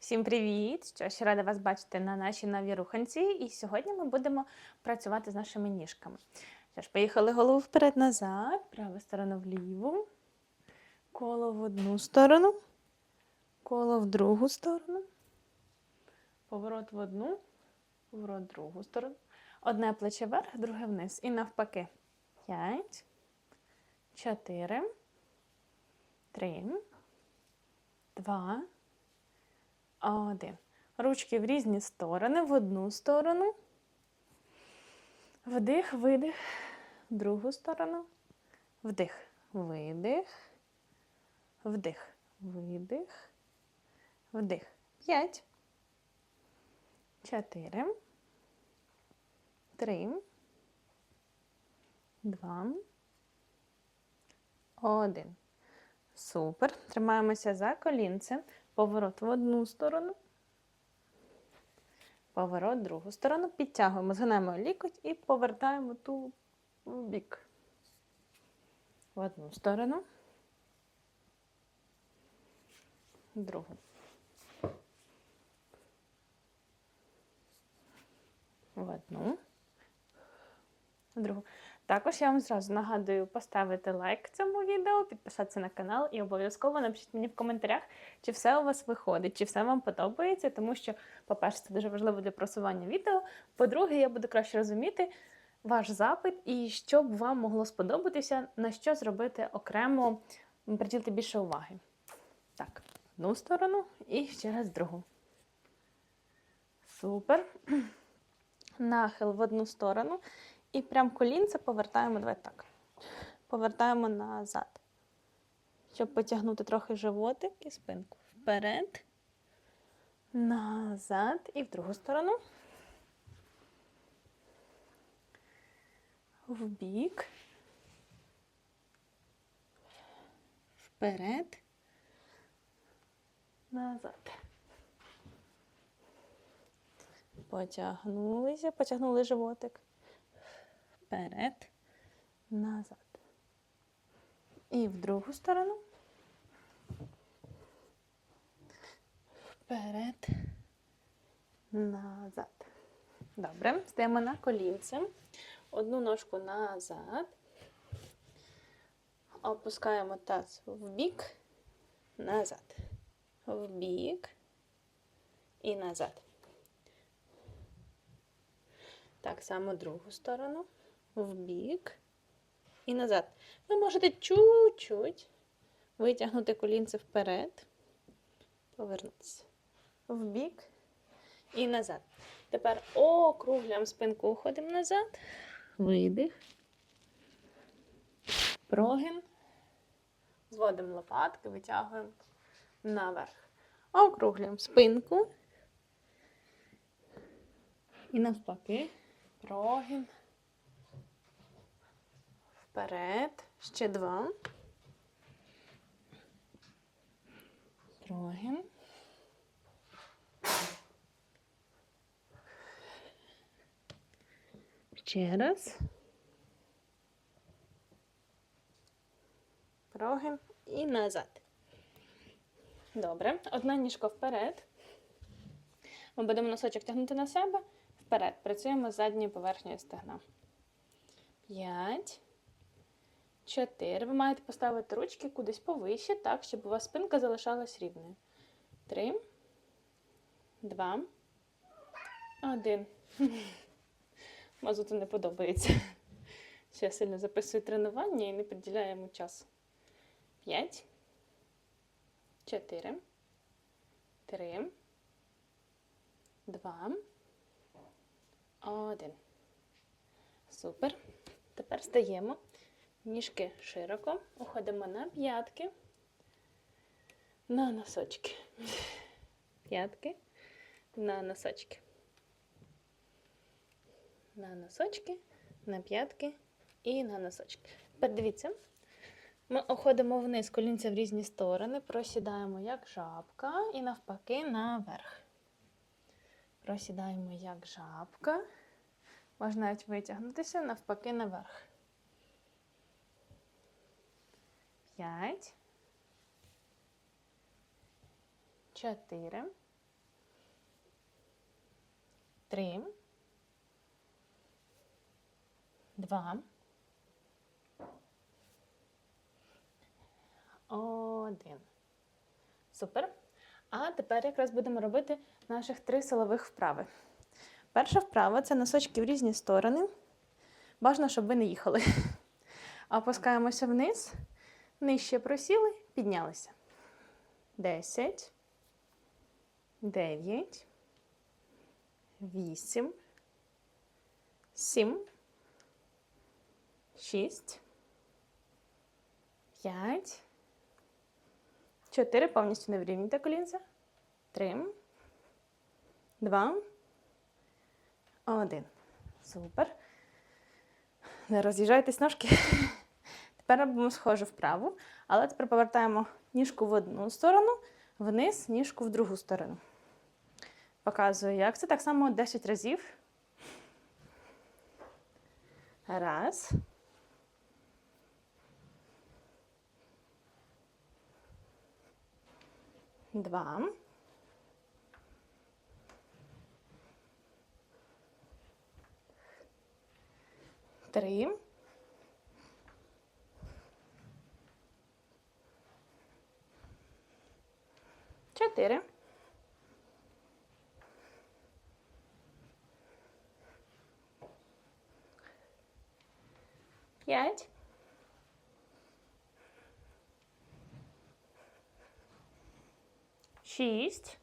Всім привіт! Що ж, рада вас бачити на нашій новій руханці. І сьогодні ми будемо працювати з нашими ніжками. Що ж, поїхали голову вперед-назад, права сторона вліву, коло в одну сторону, коло в другу сторону, поворот в одну, поворот в другу сторону. Одне плече вверх, друге вниз. І навпаки. П'ять, чотири, три, два. Один. Ручки в різні сторони, в одну сторону. Вдих, видих, в другу сторону. Вдих, видих. Вдих, видих. Вдих. П'ять. Чотири. Три. Два. Один. Супер. Тримаємося за колінце. Поворот в одну сторону. Поворот в другу сторону. Підтягуємо, згинаємо лікоть і повертаємо ту в бік. В одну сторону. Другу. В одну. В другу. Також я вам зразу нагадую поставити лайк цьому відео, підписатися на канал і обов'язково напишіть мені в коментарях, чи все у вас виходить, чи все вам подобається, тому що, по-перше, це дуже важливо для просування відео. По-друге, я буду краще розуміти ваш запит і що б вам могло сподобатися, на що зробити окремо, приділити більше уваги. Так, одну сторону і ще раз другу. Супер. Нахил в одну сторону. І прям колінце повертаємо, давай так. Повертаємо назад. Щоб потягнути трохи животик і спинку. Вперед, назад і в другу сторону. Вбік. Вперед. Назад. Потягнулися, потягнули животик вперед, назад. І в другу сторону. Вперед, назад. Добре, стаємо на колінце. Одну ножку назад. Опускаємо таз в бік, назад. В бік і назад. Так само другу сторону в бік і назад. Ви можете чуть-чуть витягнути колінце вперед, повернутися в бік і назад. Тепер округлям спинку уходимо назад, видих, прогин, зводимо лопатки, витягуємо наверх. Округлюємо спинку. І навпаки, прогин. Вперед. Ще два. Прогин. Ще раз. Прогин і назад. Добре. Одна ніжка вперед. Ми будемо носочок тягнути на себе. Вперед. Працюємо з задньою поверхнею стегна. П'ять. Чотири. Ви маєте поставити ручки кудись повище, так, щоб у вас спинка залишалась рівною. Три. Два. Один. Мазуту не подобається. Що я сильно записую тренування і не приділяю йому час. П'ять. Чотири. Три. Два. Один. Супер. Тепер стаємо. Ніжки широко. Уходимо на п'ятки. На носочки. П'ятки. На носочки. На носочки, на п'ятки і на носочки. Тепер дивіться. Ми уходимо вниз, колінця в різні сторони, просідаємо як жабка і навпаки наверх. Просідаємо як жабка. Можна навіть витягнутися навпаки наверх. П'ять. Чотири. Три. Два. Один. Супер. А тепер якраз будемо робити наших три силових вправи. Перша вправа це носочки в різні сторони. Бажано, щоб ви не їхали. Опускаємося вниз, нижче просіли, піднялися. Десять. Дев'ять. Вісім. Сім. Шість. П'ять. Чотири. Повністю не врівнюйте колінця. Три. Два. Один. Супер. Не роз'їжджайтесь ножки. Тепер робимо схожу вправу, але тепер повертаємо ніжку в одну сторону, вниз, ніжку в другу сторону. Показую, як це так само 10 разів. Раз. Два. Три. Чотири. П'ять. Шість.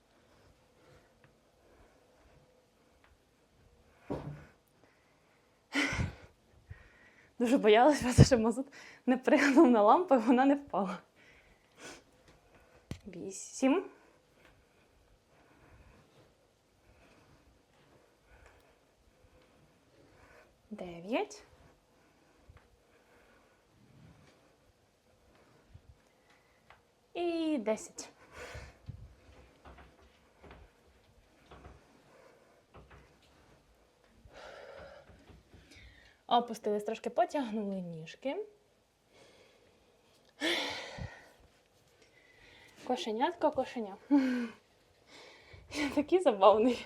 Дуже боялася, що мазут не пригнув на лампу, і вона не впала. Вісім. Дев'ять. І десять. Опустились трошки, потягнули ніжки. Кошенятко, кошеня. Він такий забавний.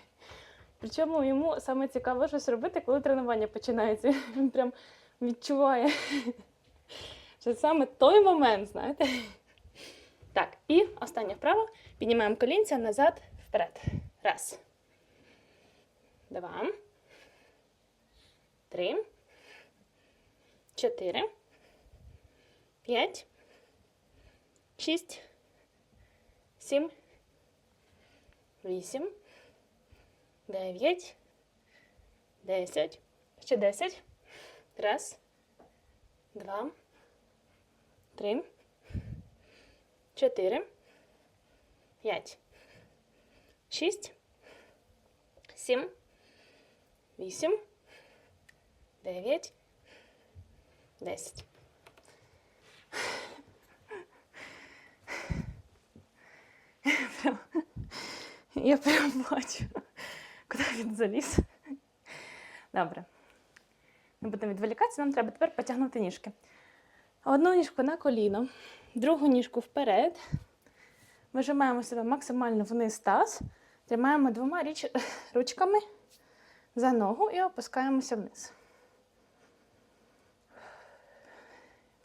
Причому йому саме цікаво щось робити, коли тренування починається. Він прям відчуває. Що саме той момент, знаєте? Так, і остання вправа. Піднімаємо колінця назад, вперед. Раз. Два. Три. Чотири. П'ять. Шість. Сім. Вісім. Дев'ять. Десять. Ще десять. Раз. Два. Три. Чотири. П'ять. Шість. Сім. Вісім. Дев'ять. Десять. Я прям бачу, куди він заліз. Добре. Не будемо відволікатися, нам треба тепер потягнути ніжки. Одну ніжку на коліно, другу ніжку вперед. Вижимаємо себе максимально вниз таз. Тримаємо двома річ... ручками за ногу і опускаємося вниз.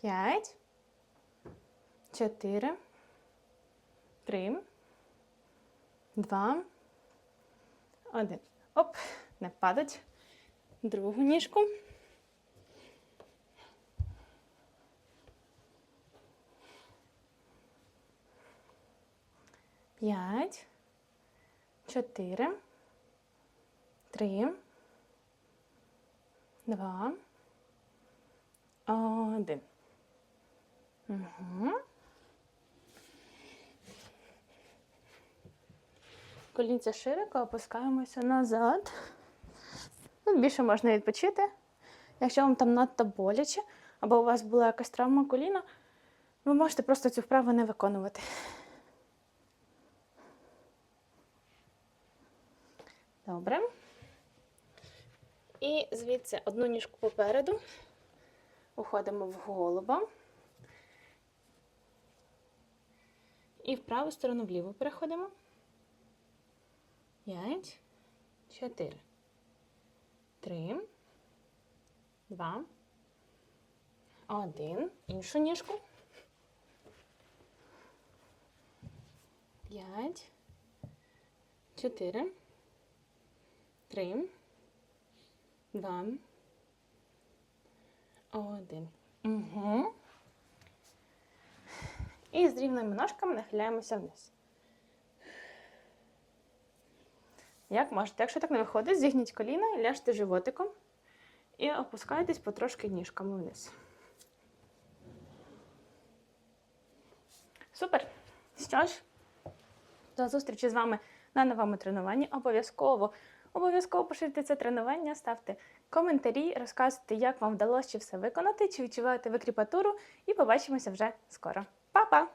П'ять. Чотири. Три. Два. Один. Оп. Не падать. Другу ніжку. П'ять. Чотири. Три. Два. Один. Угу. Колінця широко, опускаємося назад. Тут більше можна відпочити. Якщо вам там надто боляче, або у вас була якась травма коліна, ви можете просто цю вправу не виконувати. Добре. І звідси одну ніжку попереду. Уходимо в голуба. І в праву сторону вліву переходимо. П'ять, чотири, три, два, один. Іншу ніжку. П'ять, чотири, три, два, один. Угу. І з рівними ножками нахиляємося вниз. Як можете. Якщо так не виходить, зігніть коліна ляжте животиком і опускайтесь потрошки ніжками вниз. Супер! Що ж, до зустрічі з вами на новому тренуванні. Обов'язково, обов'язково поширюйте це тренування, ставте коментарі, розказуйте, як вам вдалося все виконати, чи відчуваєте ви кріпатуру, і побачимося вже скоро. Па-па!